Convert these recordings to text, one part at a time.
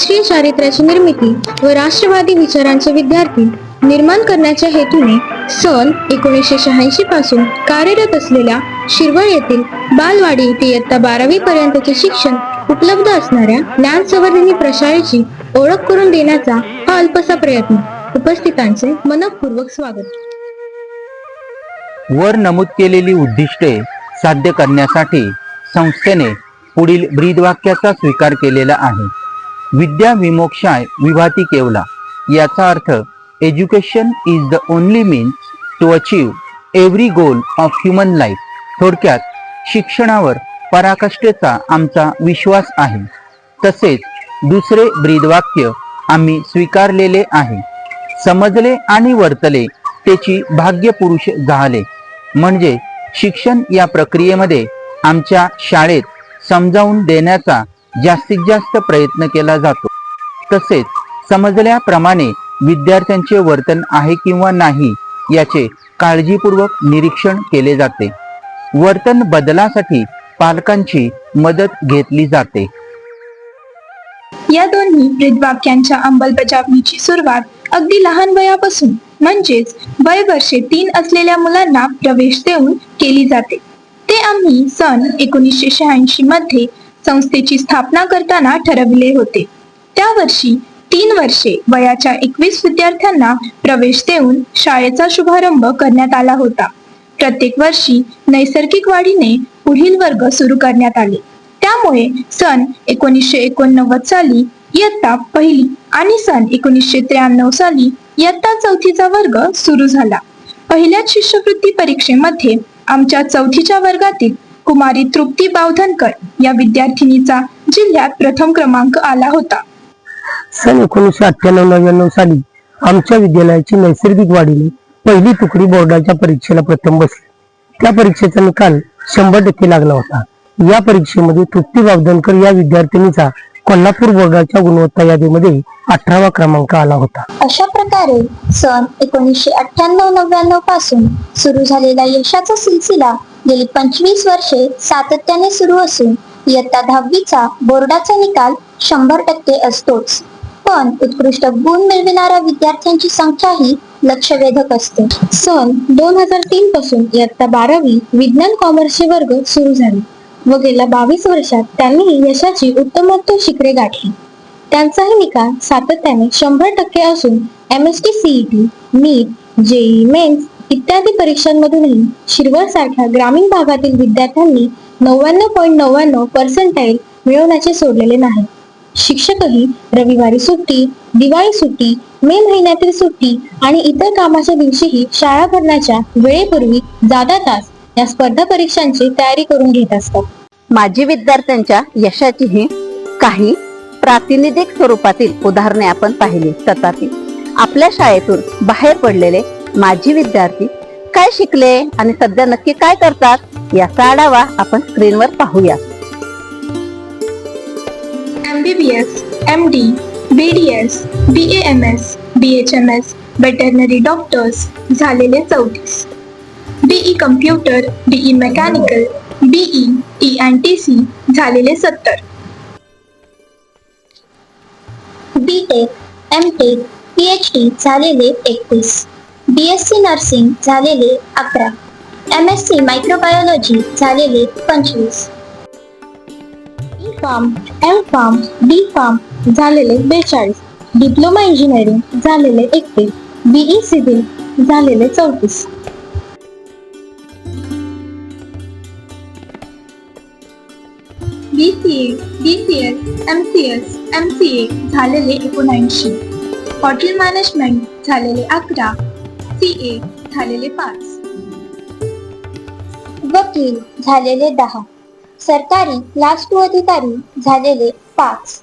राष्ट्रीय चारित्र्याची निर्मिती व राष्ट्रवादी विचारांचे विद्यार्थी निर्माण करण्याच्या हेतूने सन एकोणीसशे शहाऐंशी पासून कार्यरत असलेल्या शिरवळ येथील बालवाडी ते इयत्ता बारावी पर्यंतचे शिक्षण उपलब्ध असणाऱ्या ज्ञान संवर्धिनी प्रशाळेची ओळख करून देण्याचा हा अल्पसा प्रयत्न. उपस्थितांचे मनपूर्वक स्वागत. वर नमूद केलेली उद्दिष्टे साध्य करण्यासाठी संस्थेने पुढील ब्रीदवाक्याचा स्वीकार केलेला आहे. विद्या विमोक्षाय विभाती केवला. याचा अर्थ education is the only means to achieve every goal of human life थोडक्यात शिक्षणावर पराकाष्ठेचा आमचा विश्वास आहे. तसेच दुसरे ब्रीदवाक्य आम्ही स्वीकारलेले आहे. समजले आणि वर्तले त्याची भाग्य पुरुष झाले. म्हणजे शिक्षण या प्रक्रियेमध्ये आमच्या शाळेत समजावून देण्याचा जास्तीत जास्त प्रयत्न केला जातो. तसेच समजल्याप्रमाणे विद्यार्थ्यांचे वर्तन आहे किंवा नाही याचे काळजीपूर्वक निरीक्षण केले जाते. वर्तन बदलासाठी पालकांची मदत घेतली जाते. या दोन्ही ब्रीदवाक्यांच्या अंमलबजावणीची सुरुवात अगदी लहान वयापासून म्हणजेच वय वर्षे तीन असलेल्या मुलांना प्रवेश देऊन केली जाते. ते आम्ही सन एकोणीसशे शहाऐंशी मध्ये संस्थेची स्थापना करताना ठरविले होते. त्या वर्षी तीन वर्षे वयाच्या एकवीस विद्यार्थ्यांना प्रवेश देऊन शाळेचा शुभारंभ करण्यात आला होता. प्रत्येक वर्षी नैसर्गिक वाढीने पुढील वर्ग सुरू करण्यात आले. त्यामुळे सन एकोणीसशे एकोणनव्वद साली इयत्ता पहिली आणि सन एकोणीसशे त्र्याण्णव साली इयत्ता चौथीचा वर्ग सुरू झाला. पहिल्याच शिष्यवृत्ती परीक्षेमध्ये आमच्या चौथीच्या वर्गातील कुमारी तृप्ती बावधनकर या विद्यार्थिनीचा जिल्ह्यात प्रथम क्रमांक आला होता. सन एकोणीसशे अठ्ठ्याण्णव नव्याण्णव साली आमच्या विद्यालयाची नैसर्गिक वाढीने पहिली तुकडी बोर्डाच्या परीक्षेला प्रथम बसली. त्या परीक्षेचा निकाल शंभर टक्के लागला होता. या परीक्षेमध्ये तृप्ती बावधनकर या विद्यार्थिनीचा कोल्हापूर बोर्डाच्या गुणवत्ता यादीमध्ये अठरावा क्रमांक आला होता. अशा प्रकारे सन एकोणीसशे अठ्ठ्याण्णव नव्याण्णवपासून सुरू झालेला यशाचा सिलसिला गेली पंचवीस वर्षे सातत्याने सुरू असून इयत्ता दहावीचा बोर्डाचा निकाल शंभर टक्के असतोच. पण उत्कृष्ट गुण मिळविणाऱ्या विद्यार्थ्यांची संख्याही लक्षवेधक असते. सन दोन हजार तीन पासून इयत्ता बारावी विज्ञान कॉमर्सचे वर्ग सुरू झाले. व गेल्या बावीस वर्षात त्यांनी यशाची उत्तमोत्तम शिखरे गाठली. त्यांचाही निकाल सातत्याने शंभर टक्के असून M S T CET NEET JEE mains इत्यादी परीक्षांमधूनही शिरवळ सारख्या ग्रामीण भागातील विद्यार्थ्यांनी नव्याण्णव पॉईंट नव्याण्णव पर्सेंटाईल मिळवण्याचे सोडलेले नाही. शिक्षकही रविवारी सुट्टी दिवाळी सुट्टी मे महिन्यातील सुट्टी आणि इतर कामाच्या दिवशीही शाळा भरण्याच्या वेळेपूर्वी जादा तास या स्पर्धा परीक्षांची तयारी करून घेत असतात. माजी विद्यार्थ्यांच्या यशाची ही काही प्रातिनिधिक स्वरूपातील उदाहरणे आपण पाहिली. तथापि आपल्या शाळेतून बाहेर पडलेले माजी विद्यार्थी काय शिकले आणि सध्या नक्की काय करतात याचा आढावा आपण स्क्रीनवर पाहूया M B B S M D B D S B A M S B H M S veterinary doctors झालेले चौतीस. BE computer BE mechanical BE E and T C झालेले सत्तर. B tech M tech P H D झालेले एकतीस. बी S C nursing झालेले अकरा. M S C microbiology झालेले पंचवीस. E pharm M pharm B pharm झालेले बेचाळीस. डिप्लोमा इंजिनिअरिंग झालेले एकतीस. बीई सिव्हिल झालेले चौतीस. B C A D C S M C S M C A झालेले एकोणऐंशी. हॉटेल मॅनेजमेंट झालेले अकरा सी ए झालेले पाच. वकील झालेले दहा. सरकारी क्लास टू अधिकारी झालेले पाच.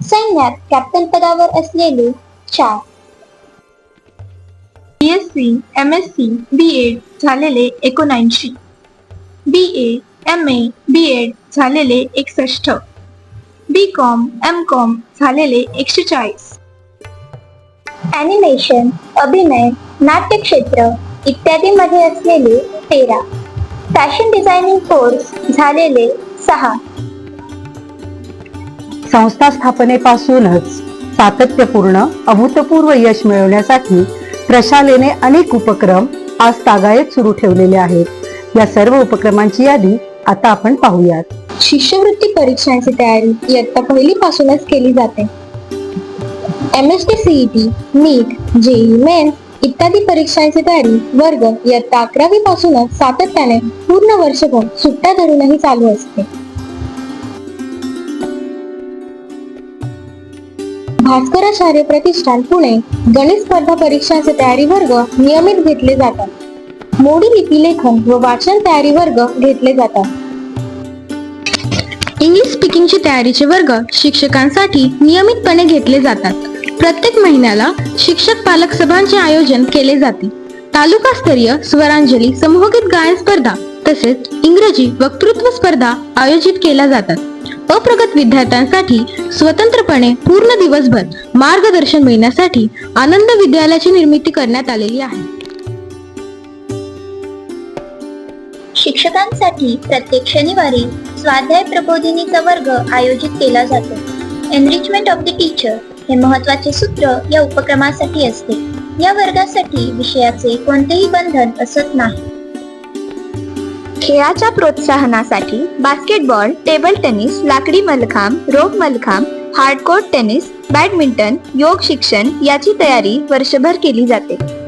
सैन्यात कॅप्टन पदावर असलेले चार. B S C M S C B Ed झालेले एकोणऐंशी. बी A M A B Ed झालेले एकसष्ट. बी कॉम एम कॉम झालेले एकशे चाळीस ॲनिमेशन अभिनय नाट्यक्षेत्र इत्यादी मध्ये असलेले तेरा. फॅशन डिझायनिंग कोर्स झालेले सहा. संस्था स्थापनेपासूनच सातत्यपूर्ण अभूतपूर्व यश मिळवण्यासाठी प्रशालेने अनेक उपक्रम आज तागायत सुरू ठेवलेले आहेत. या सर्व उपक्रमांची यादी आता आपण पाहूयात. शिष्यवृत्ती परीक्षांची तयारी इयत्ता पहिली पासूनच केली जाते. M S T CET NEET JEE mains इत्यादी परीक्षांची तयारी वर्ग इयत्ता अकरावी पासूनच सातत्याने पूर्ण वर्षभर सुट्ट्या धरूनही चालू असते. भास्कराचार्य प्रतिष्ठान पुणे गणित स्पर्धा परीक्षांचे तयारी वर्ग नियमित घेतले जातात. मोडी लिपीलेखन व वाचन तयारी वर्ग घेतले जातात. इंग्लिश स्पीकिंगची तयारीचे वर्ग शिक्षकांसाठी नियमितपणे घेतले जातात. प्रत्येक महिन्याला शिक्षक पालक सभांचे आयोजन केले जाते. तालुकास्तरीय स्वरांजली समूहगीत गायन स्पर्धा तसेच इंग्रजी वक्तृत्व स्पर्धा आयोजित केल्या जातात. अप्रगत विद्यार्थ्यांसाठी स्वतंत्रपणे पूर्ण दिवसभर मार्गदर्शन मिळण्यासाठी आनंद विद्यालयाची निर्मिती करण्यात आलेली आहे. शिक्षकांसाठी प्रत्येक शनिवारी स्वाध्याय प्रबोधिनीचा वर्ग आयोजित केला जातो. एनरिचमेंट ऑफ द टीचर हे महत्त्वाचे सूत्र या उपक्रमासाठी असते. या वर्गासाठी विषयाचे कोणतेही बंधन असत नाही. खेळाच्या प्रोत्साहनासाठी बास्केटबॉल टेबल टेनिस लाकडी mallakhamb rope mallakhamb hardcourt tennis badminton योग शिक्षण याची तयारी वर्षभर केली जाते.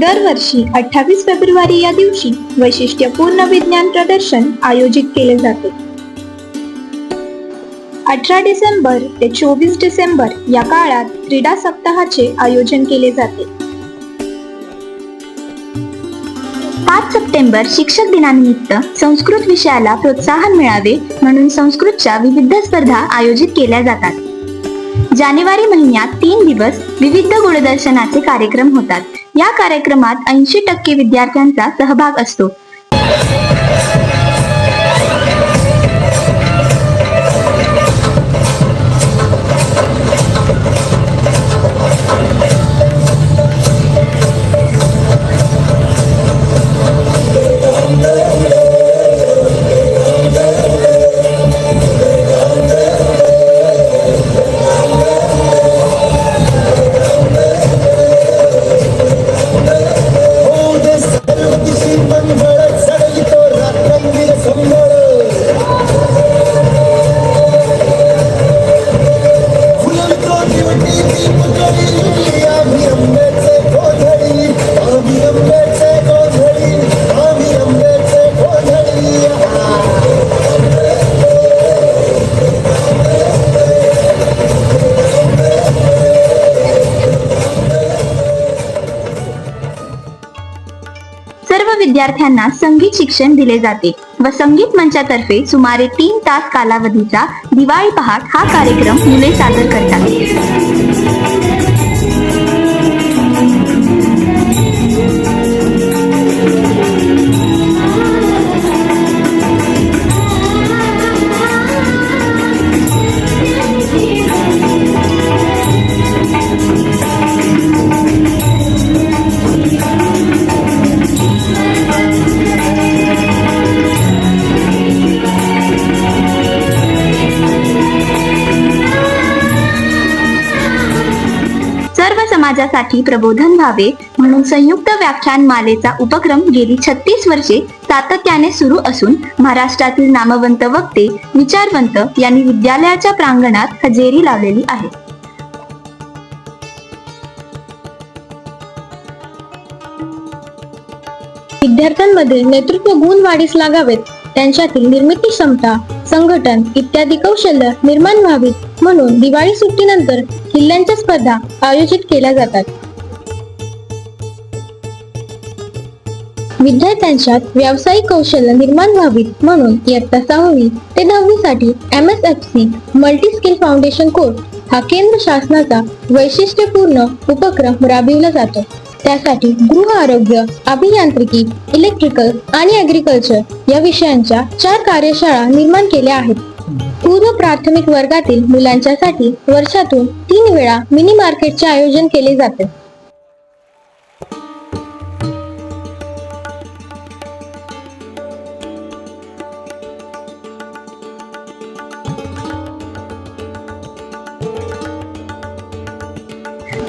दरवर्षी अठ्ठावीस फेब्रुवारी या दिवशी वैशिष्ट्यपूर्ण विज्ञान प्रदर्शन आयोजित केले जाते. अठरा डिसेंबर ते चोवीस डिसेंबर या काळात क्रीडा सप्ताहाचे आयोजन केले जाते. पाच सप्टेंबर शिक्षक दिनानिमित्त संस्कृत विषयाला प्रोत्साहन मिळावे म्हणून संस्कृतच्या विविध स्पर्धा आयोजित केल्या जातात. जानेवारी महिन्यात तीन दिवस विविध गुणदर्शनाचे कार्यक्रम होतात. या कार्यक्रमात ऐंशी टक्के विद्यार्थ्यांचा सहभाग असतो. विद्यार्थ्यांना संगीत शिक्षण दिले जाते व संगीत मंचातर्फे सुमारे तीन तास कालावधीचा दिवाळी पहाट हा कार्यक्रम मुले सादर करतात. समाजासाठी प्रबोधन व्हावे म्हणून संयुक्त व्याख्यान मालेचा उपक्रम गेली छत्तीस वर्षे सातत्याने सुरू असून महाराष्ट्रातील नामवंत वक्ते विचारवंत यांनी विद्यालयाच्या प्रांगणात हजेरी लावलेली आहे. विद्यार्थ्यांमध्ये नेतृत्व गुण वाढीस लागावेत. त्यांच्यातील निर्मिती क्षमता संघटन इत्यादी कौशल्य निर्माण व्हावीत म्हणून दिवाळी सुट्टीनंतर किल्ल्यांच्या स्पर्धा आयोजित केल्या जातात. विद्यार्थ्यांच्यात व्यावसायिक कौशल्य निर्माण व्हावीत म्हणून इयत्ता सहावी ते दहावी साठी M S F C multi skill foundation course हा केंद्र शासनाचा वैशिष्ट्यपूर्ण उपक्रम राबविला जातो. त्यासाठी गृह आरोग्य अभियांत्रिकी इलेक्ट्रिकल आणि ऍग्रिकल्चर या विषयांच्या चार कार्यशाळा निर्माण केल्या आहेत. पूर्व प्राथमिक वर्गातील मुलांच्यासाठी वर्षातून तीन वेळा मिनी मार्केटचे आयोजन केले जाते.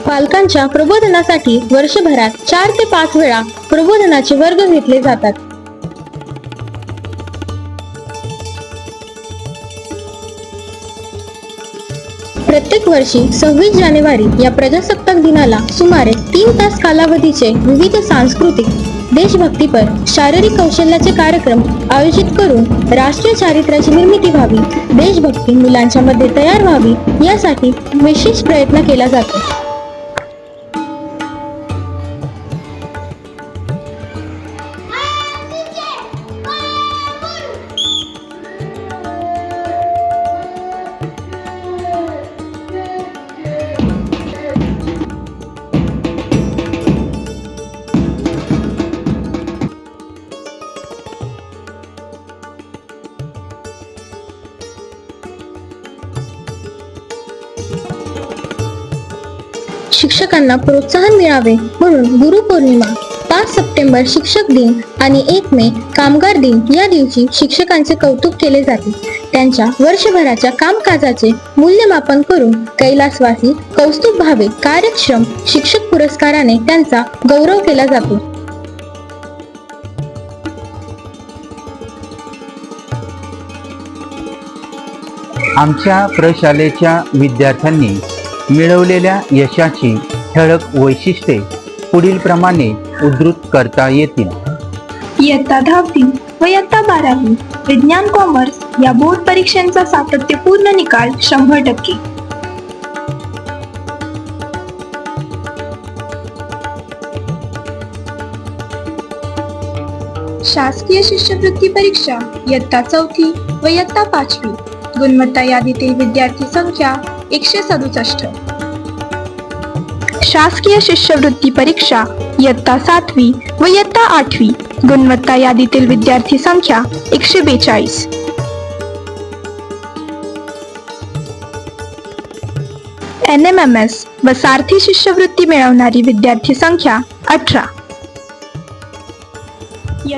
बालकांच्या प्रबोधनासाठी वर्षभरात चार ते पाच वेळा प्रबोधनाचे वर्ग घेतले जातात. प्रत्येक वर्षी सव्वीस जानेवारी या प्रजासत्ताक दिनाला सुमारे तीन तास कालावधीचे विविध सांस्कृतिक देशभक्तीपर शारीरिक कौशल्याचे कार्यक्रम आयोजित करून राष्ट्रीय चारित्र्याची निर्मिती व्हावी देशभक्ती मुलांच्या मध्ये तयार व्हावी यासाठी विशेष प्रयत्न केला जातो. शिक्षकांना प्रोत्साहन मिळावे म्हणून गुरुपौर्णिमा पाच सप्टेंबर शिक्षक दिन आणि एक मे कामगार दिन या दिवशी शिक्षकांचे कौतुक केले जाते. त्यांच्या वर्षभराच्या कामकाजाचे मूल्यमापन करून कैलासवासी कौस्तुभ भावे कार्यक्षम शिक्षक पुरस्काराने त्यांचा गौरव केला जातो. आमच्या प्रशालेच्या विद्यार्थ्यांनी मिळवलेल्या यशाची ठळक वैशिष्ट्ये पुढील प्रमाणे उद्धृत करता येतील. इयत्ता दहावी व इयत्ता बारावी विज्ञान कॉमर्स या बोर्ड परीक्षांचा सातत्यपूर्ण निकाल शंभर टक्के. शासकीय शिष्यवृत्ती परीक्षा इयत्ता चौथी व इयत्ता पाचवी. गुणवत्ता यादीतील विद्यार्थी संख्या एकशे सदुसष्ट. शासकीय शिष्यवृत्ती परीक्षा इयत्ता सातवी व इयत्ता आठवी गुणवत्ता यादीतील विद्यार्थी संख्या एकशे बेचाळीस. एन एम एम एस व सारथी शिष्यवृत्ती मिळवणारी विद्यार्थी संख्या अठरा.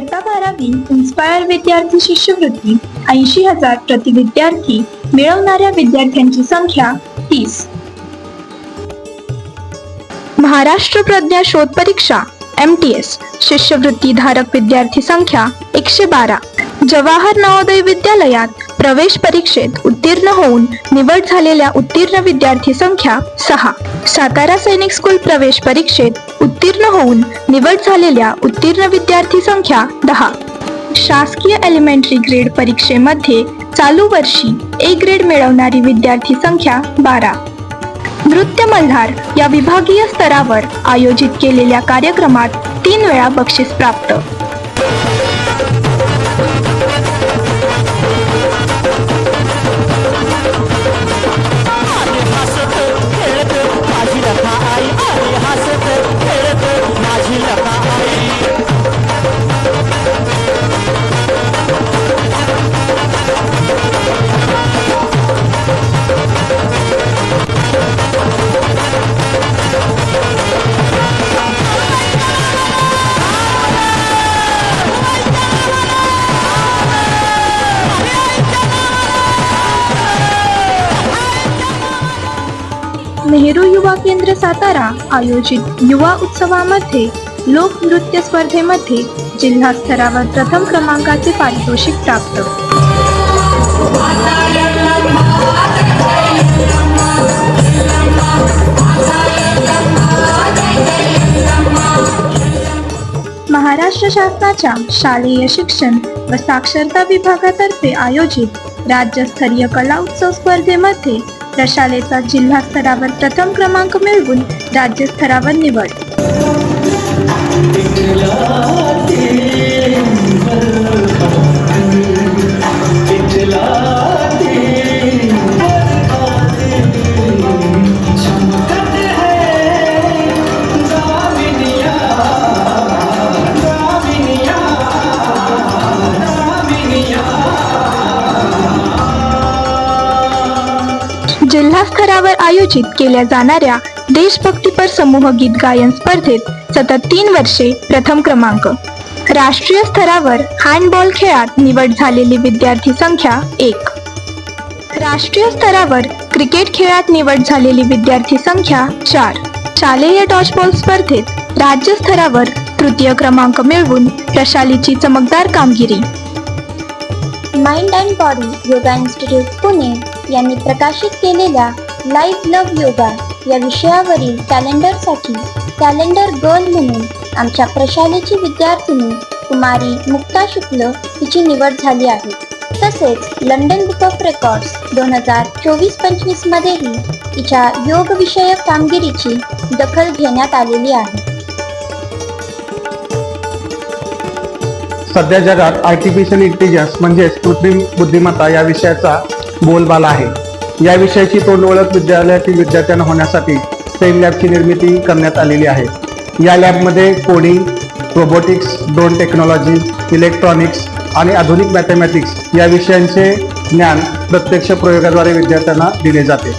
इयत्ता बारावी इन्स्पायर विद्यार्थी शिष्यवृत्ती ऐंशी हजार प्रति विद्यार्थी मिळवणाऱ्या विद्यार्थ्यांची संख्या तीस. महाराष्ट्र प्रज्ञा शोध परीक्षा एम टी एस शिष्यवृत्ती धारक विद्यार्थी संख्या एकशे बारा. जवाहर नवोदय विद्यालयात प्रवेश परीक्षेत उत्तीर्ण होऊन निवड झालेल्या उत्तीर्ण विद्यार्थी संख्या सहा. सातारा सैनिक स्कूल प्रवेश परीक्षेत उत्तीर्ण होऊन निवड झालेल्या उत्तीर्ण विद्यार्थी संख्या दहा. शासकीय एलिमेंटरी ग्रेड परीक्षेमध्ये चालू वर्षी ए ग्रेड मिळवणारी विद्यार्थी संख्या बारा. नृत्य मल्हार या विभागीय स्तरावर आयोजित केलेल्या कार्यक्रमात तीन वेळा बक्षीस प्राप्त. युवा केंद्र सातारा आयोजित युवा उत्सवामध्ये लोकनृत्य स्पर्धेमध्ये जिल्हा स्तरावर प्रथम क्रमांकाचे पारितोषिक प्राप्त. महाराष्ट्र शासनाच्या शालेय शिक्षण व साक्षरता विभागातर्फे आयोजित राज्यस्तरीय कला उत्सव स्पर्धेमध्ये प्रशालेचा जिल्हा स्तरावर प्रथम क्रमांक मिळवून राज्यस्तरावर निवड. आयोजित केल्या जाणाऱ्या देशभक्तीपर समूह गीत गायन स्पर्धेत सतत तीन वर्षे प्रथम क्रमांक. राष्ट्रीय स्तरावर हँडबॉल खेळात निवड झालेली विद्यार्थी संख्या एक. राष्ट्रीय स्तरावर क्रिकेट खेळात निवड झालेली विद्यार्थी संख्या चार. शालेय डॉशबॉल स्पर्धेत राज्यस्तरावर तृतीय क्रमांक मिळवून प्रशालीची चमकदार कामगिरी. Mind and body yoga institute Pune यांनी प्रकाशित केलेल्या लाईफ लव्ह योगा या विषयावरील कॅलेंडरसाठी कॅलेंडर गर्ल म्हणून आमच्या प्रशालेची विद्यार्थिनी कुमारी मुक्ता शुक्ल हिची निवड झाली आहे. तसेच लंडन बुक ऑफ रेकॉर्ड्स दोन हजार चोवीस पंचवीस मध्येही तिच्या योगविषयक कामगिरीची दखल घेण्यात आलेली आहे. सध्या जगात आर्टिफिशियल इंटेलिजन्स म्हणजेच कृत्रिम बुद्धिमत्ता या विषयाचा बोलबाला आहे. या विषयाची तोंड ओळख विद्यालयातील विद्यार्थ्यांना होण्यासाठी स्टेम लॅबची निर्मिती करण्यात आलेली आहे. या लॅबमध्ये coding robotics drone technology electronics आणि आधुनिक मॅथमॅटिक्स या विषयांचे ज्ञान प्रत्यक्ष प्रयोगाद्वारे विद्यार्थ्यांना दिले जाते.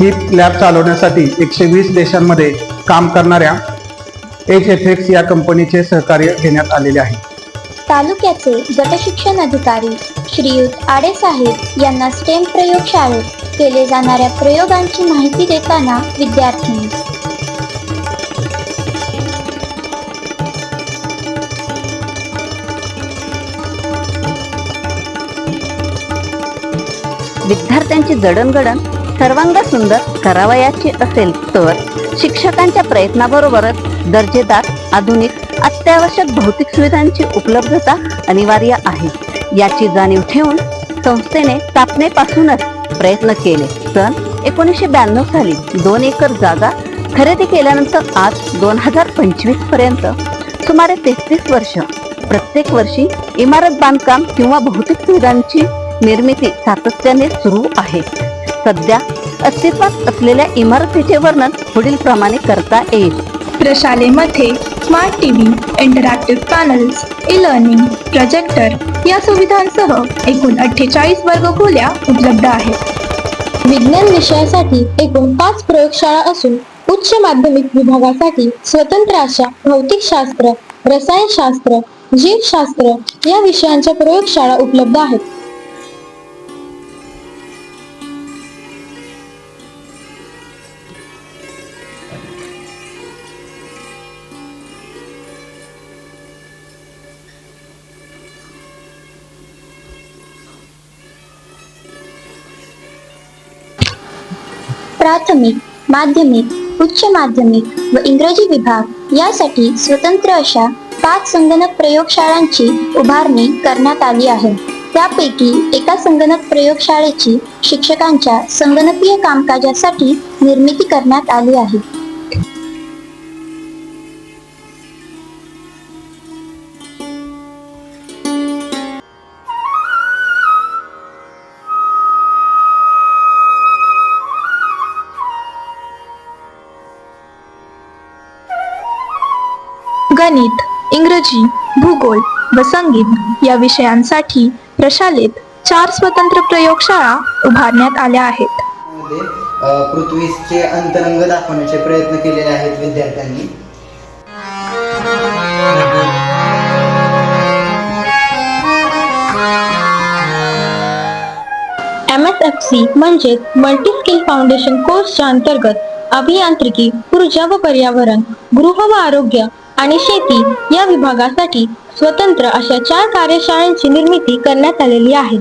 ही लॅब चालवण्यासाठी एकशे वीस देशांमध्ये काम करणाऱ्या एच एफ एक्स या कंपनीचे सहकार्य घेण्यात आलेले आहे. तालुक्याचे गटशिक्षण अधिकारी श्रीयुत आडे साहेब यांना स्टेम प्रयोगशाळेत केले जाणाऱ्या प्रयोगांची माहिती देताना विद्यार्थ्यांनी विद्यार्थ्यांची जडणघडण सर्वांग सुंदर करावयाची असेल तर शिक्षकांच्या प्रयत्नाबरोबरच दर्जेदार आधुनिक अत्यावश्यक भौतिक सुविधांची उपलब्धता अनिवार्य आहे. याची जाणीव ठेवून संस्थेने स्थापनेपासूनच प्रयत्न केले. सन एकोणीसशे ब्याण्णव साली दोन एकर जागा खरेदी केल्यानंतर आज दोन हजार पंचवीसपर्यंत सुमारे तेहतीस वर्ष प्रत्येक वर्षी इमारत बांधकाम किंवा भौतिक सुविधांची निर्मिती सातत्याने सुरू आहे. सध्या अस्तित्वात असलेल्या इमारतीचे वर्णन पुढील प्रमाणे करता येईल. प्रशालेमध्ये smart T V interactive panels E learning projector या सुविधांसह एकूण अठ्ठेचाळीस वर्गखोल्या उपलब्ध आहेत. विज्ञान विषयासाठी एकूण पाच प्रयोगशाळा असून उच्च माध्यमिक विभागासाठी स्वतंत्र अशा भौतिकशास्त्र रसायनशास्त्र जीवशास्त्र या विषयांच्या प्रयोगशाळा उपलब्ध आहेत. प्राथमिक माध्यमिक उच्च माध्यमिक व इंग्रजी विभाग यासाठी स्वतंत्र अशा पाच संगणक प्रयोगशाळांची उभारणी करण्यात आली आहे. त्यापैकी एका संगणक प्रयोगशाळेची शिक्षकांच्या संगणकीय कामकाजासाठी निर्मिती करण्यात आली आहे. गणित इंग्रजी भूगोल व संगीत या विषयांसाठी प्रशालेत चार स्वतंत्र प्रयोगशाळा उभारण्यात आल्या आहेत. पृथ्वीचे अंतरंग दाखवण्याचे प्रयत्न केलेले आहेत विद्यार्थ्यांनी. एम एस एफ सी म्हणजेच मल्टी स्किल फाउंडेशन कोर्सच्या अंतर्गत अभियांत्रिकी ऊर्जा व पर्यावरण गृह व आरोग्य आणि शेती या विभागासाठी स्वतंत्र अशा चार कार्यशाळांची निर्मिती करण्यात आलेली आहे.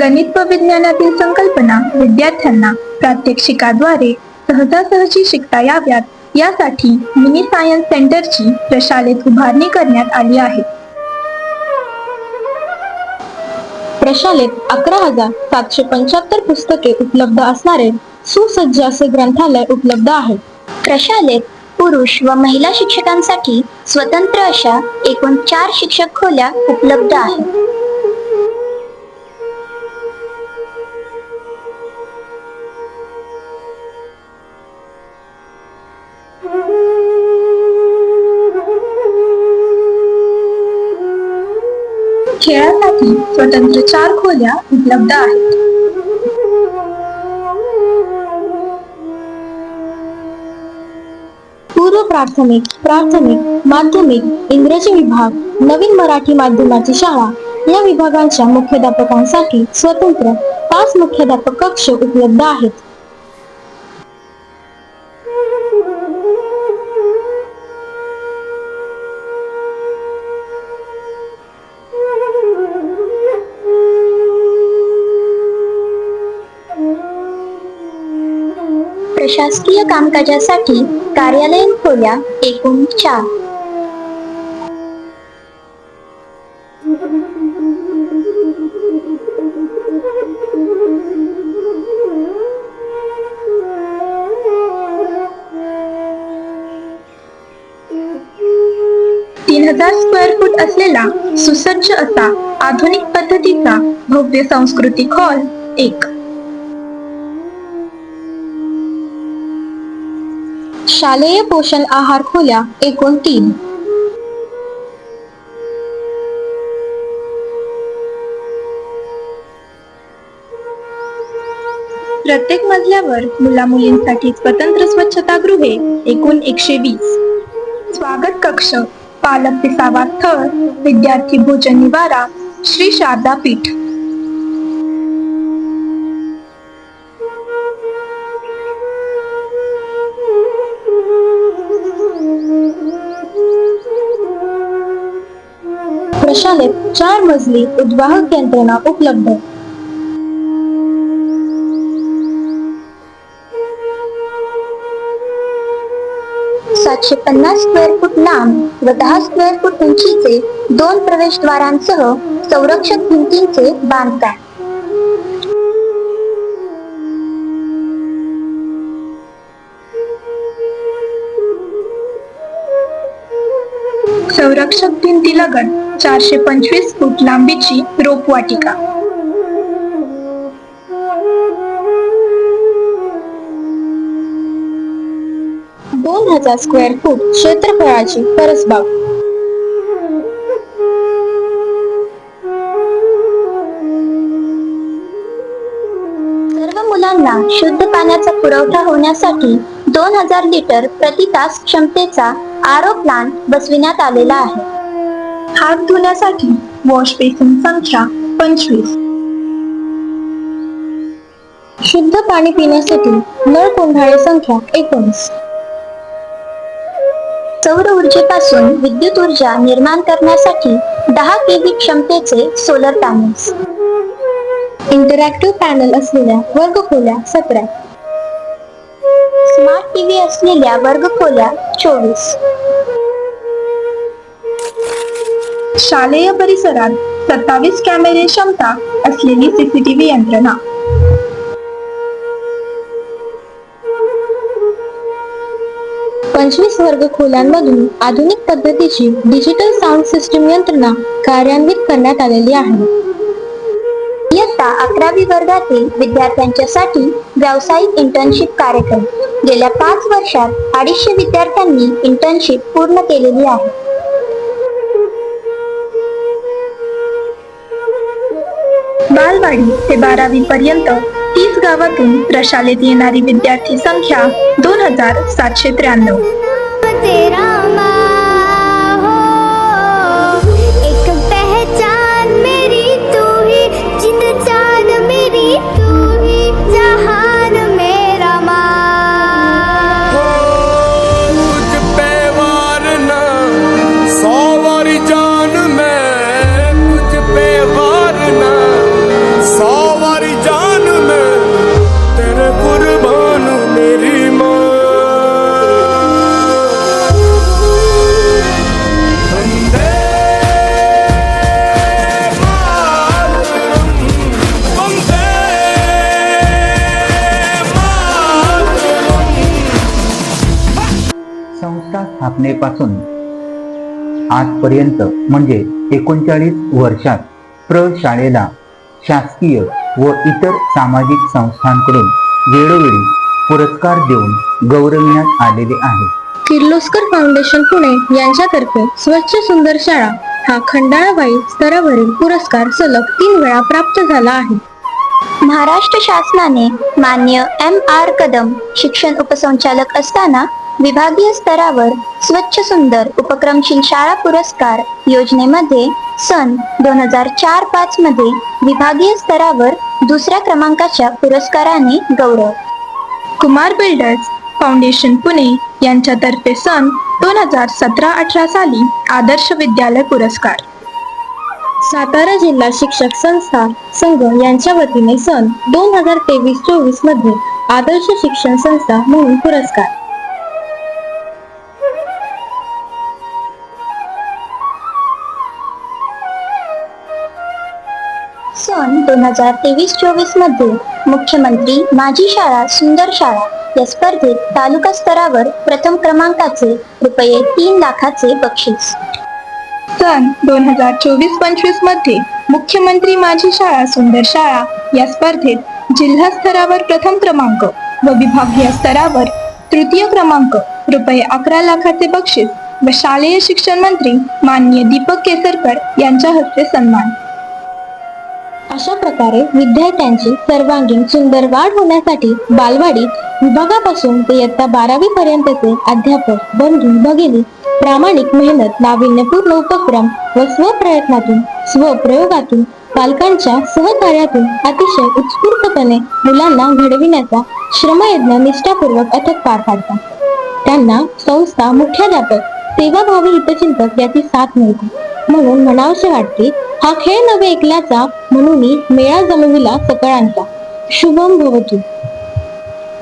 गणित व विज्ञानातील संकल्पना विद्यार्थ्यांना प्रात्यक्षिकाद्वारे सहजासहजी शिकता याव्यात यासाठी मिनी सायन्स सेंटरची प्रशालेत उभारणी करण्यात आली आहे. प्रशालेत अकरा हजार सातशे पंच्याहत्तर पुस्तके उपलब्ध असणारे सुसज्ज असे ग्रंथालय उपलब्ध आहे. प्रशालेत पुरुष व महिला शिक्षकांसाठी स्वतंत्र अशा एकूण चार शिक्षक खोल्या उपलब्ध आहेत. खेळासाठी स्वतंत्र चार खोल्या उपलब्ध आहेत. पूर्व प्राथमिक प्राथमिक माध्यमिक इंग्रजी विभाग नवीन मराठी माध्यमाची शाळा या विभागांच्या मुख्याध्यापकांसाठी स्वतंत्र पाच मुख्याध्यापक कक्ष उपलब्ध आहेत. प्रशासकीय कामकाजासाठी कार्यालयीन खोल्या एकूण चार. तीन हजार स्क्वेअर फूट असलेला सुसज्ज असा आधुनिक पद्धतीचा भव्य सांस्कृतिक हॉल एक. शालेय पोषण आहार खोल्या एकूण तीन. प्रत्येक मजल्यावर मुला मुलींसाठी स्वतंत्र स्वच्छता गृहे एकूण एकशे वीस. स्वागत कक्ष पालक पिसावा स्थळ विद्यार्थी भोजन निवारा श्री शारदा पीठ. चार मजली उद्वाहक यंत्रणा उपलब्ध. सातशे पन्नास स्क्वेअर फूट लांब व दहा स्क्वेअर फूट उंचीचे दोन प्रवेशद्वारांसह संरक्षक भिंतींचे बांधकाम. संरक्षक भिंतीलगत चारशे पंचवीस फूट लांबीची रोपवाटिका दोन हजार स्क्वेअर फूट क्षेत्रफळाची परसबाग सर्व मुलांना शुद्ध पाण्याचा पुरवठा होण्यासाठी दोन हजार लिटर प्रति तास क्षमतेचा आरो प्लान बसविण्यात आलेला आहे. हात धुण्यासाठी वॉश बेसिन संख्या पंचवीस. शुद्ध पाणी पिण्यासाठी नळ कोंढाळे संख्या एकोणीस. सौर ऊर्जेपासून विद्युत ऊर्जा निर्माण करण्यासाठी दहा केव्ही क्षमतेचे सोलर पॅनल्स इंटरॅक्टिव्ह पॅनल असलेल्या वर्गखोल्या सतरा. स्मार्ट टीव्ही असलेल्या वर्गखोल्या चोवीस. शालेय परिसरात सत्तावीस कॅमेरे क्षमता असलेली सीसीटीव्ही यंत्रणा. पंचवीस वर्ग खोल्यांमधून आधुनिक पद्धतीची डिजिटल साऊंड सिस्टीम यंत्रणा कार्यान्वित करण्यात आलेली आहे. इयत्ता अकरावी वर्गातील विद्यार्थ्यांच्यासाठी व्यावसायिक इंटर्नशिप कार्यक्रम. गेल्या पाच वर्षात अडीचशे विद्यार्थ्यांनी इंटर्नशिप पूर्ण केलेली आहे. बालवाडी ते बारावी पर्यंत तीस गावातून प्रशालेत येणारी विद्यार्थी संख्या दोन हजार सातशे त्र्याण्णव. स्थापनेपासून आजपर्यंत म्हणजे एकोणचाळीस वर्षात प्रशाळेला शासकीय व इतर सामाजिक संस्थांकडून वेळोवेळी पुरस्कार देऊन गौरविण्यात आलेले आहे. किर्लोस्कर फाउंडेशन पुणे यांच्यातर्फे स्वच्छ सुंदर शाळा हा खंडाळाबाई स्तरावरील पुरस्कार सलग तीन वेळा प्राप्त झाला आहे. महाराष्ट्र शासनाने मान्य एम आर कदम शिक्षण उपसंचालक असताना विभागीय स्तरावर स्वच्छ सुंदर उपक्रमशील शाळा पुरस्कार योजनेमध्ये सन दोन हजार चार पाच मध्ये विभागीय स्तरावर दुसऱ्या क्रमांकाच्या पुरस्काराने गौरव. कुमार बिल्डर्स फाउंडेशन पुणे यांच्यातर्फे सन दोन हजार सतरा अठरा साली आदर्श विद्यालय पुरस्कार. सातारा जिल्हा शिक्षक संस्था संघ यांच्या वतीने सन दोन हजार तेवीस चोवीसमध्ये आदर्श शिक्षण संस्था म्हणून पुरस्कार. सन दोन हजार तेवीस चोवीसमध्ये मुख्यमंत्री माझी शाळा सुंदर शाळा या स्पर्धेत तालुका स्तरावर प्रथम क्रमांकाचे रुपये तीन लाखाचे बक्षीस. सन दोन हजार चोवीस पंचवीसमध्ये मुख्यमंत्री माझी शाळा सुंदर शाळा या स्पर्धेत जिल्हा स्तरावर प्रथम क्रमांक व विभागीय स्तरावर तृतीय क्रमांक रुपये अकरा लाखाचे बक्षीस व शालेय शिक्षण मंत्री माननीय दीपक केसरकर यांच्या हस्ते सन्मान. अशा प्रकारे विद्यार्थ्यांची सर्वांगीण सुंदर वाढ होण्यासाठी बालवाडीत विभागापासून ते इयत्ता बारावी पर्यंतचे अध्यापक बंधू भगिनी प्रामाणिक मेहनत नाविन्यपूर्ण उपक्रम व स्वप्रयत्नातून स्वप्रयोगातून पालकांच्या सहकार्यातून अतिशय उत्स्फूर्तपणे मुलांना घडविण्याचा श्रमयज्ञ निष्ठापूर्वक अथक पार पाडतात. त्यांना संस्था मुख्याध्यापक सेवाभावी हितचिंतक याची साथ मिळते. म्हणून म्हणावसे वाटते हा खेळ नव्हे ऐकल्याचा म्हणून मेळा जमविला सकळांचा शुभम भवतू.